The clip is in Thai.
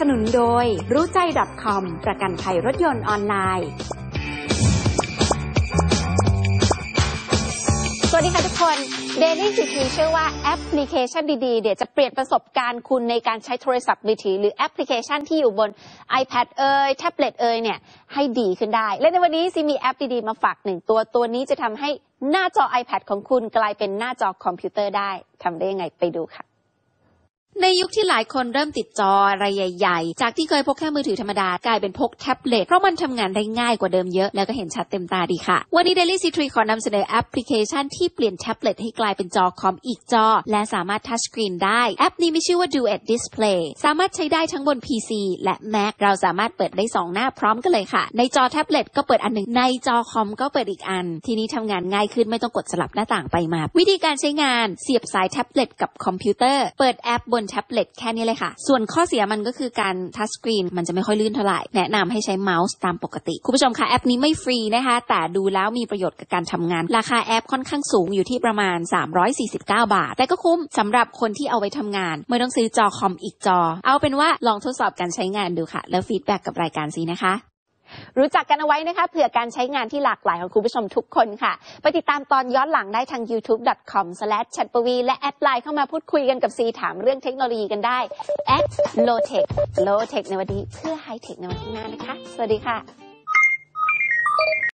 สนุนโดยรู้ใจ .com ประกันภัยรถยนต์ออนไลน์ สวัสดีค่ะทุกคน Daily CT เชื่อว่าแอปพลิเคชันดีๆ เดี๋ยวจะเปลี่ยนประสบการณ์คุณในการใช้โทรศัพท์มือถือ หรือแอปพลิเคชันที่อยู่บน iPad เอ่ยแท็บเล็ตเอ่ยเนี่ยให้ดีขึ้นได้ และในวันนี้ซีมีแอปดีๆ มาฝากหนึ่งตัวตัวนี้จะทำให้หน้าจอ iPad ของคุณกลายเป็นหน้าจอคอมพิวเตอร์ได้ทำได้ยังไงไปดูค่ะ ในยุคที่หลายคนเริ่มติดจออะไรใหญ่ๆ จากที่เคยพกแค่มือถือธรรมดากลายเป็นพกแท็บเล็ตเพราะมันทำงานได้ง่ายกว่าเดิมเยอะ แล้วก็เห็นชัดเต็มตาดีค่ะ วันนี้ Daily c 3ขอนำเสนอแอปพลิเคชันที่เปลี่ยนแท็บเล็ตให้กลายเป็นจอคอมอีกจอ และสามารถทัชสกรีนได้ แอปนี้มีชื่อว่า Duet Display สามารถใช้ได้ทั้งบน PC และ Mac เราสามารถเปิดได้ 2 หน้าพร้อมกันเลยค่ะ ในจอแท็บเล็ตก็เปิดอันหนึ่งในจอคอมก็เปิดอีกอัน ทีนี้ทำงานง่ายขึ้นไม่ต้องกดสลับหน้าต่างไปมา วิธีการใช้งานเสียบสายแท็บเล็ตกับคอมพิวเตอร์เปิดแอปบนแท็บเล็ตแค่นี้เลยค่ะ ส่วนข้อเสียมันก็คือการทัชสกรีนมันจะไม่ค่อยลื่นเท่าไหร่ แนะนำให้ใช้เมาส์ตามปกติ คุณผู้ชมคะแอปนี้ไม่ฟรีนะคะ แต่ดูแล้วมีประโยชน์กับการทำงาน ราคาแอปค่อนข้างสูงอยู่ที่ประมาณ 349 บาท แต่ก็คุ้มสำหรับคนที่เอาไว้ทำงาน ไม่ต้องซื้อจอคอมอีกจอ เอาเป็นว่าลองทดสอบการใช้งานดูค่ะ แล้วฟีดแบ็กกับรายการซีนะคะ รู้จักกันเอาไว้นะคะเผื่อการใช้งานที่หลากหลายของคุณผู้ชมทุกคนค่ะ ไปติดตามตอนย้อนหลังได้ทาง youtube.com/chat ปวีและแอดไลน์เข้ามาพูดคุยกันกับซีถามเรื่องเทคโนโลยีกันได้ at low tech low tech ในวันนี้เพื่อ high tech ในวันข้างหน้านะคะ สวัสดีค่ะ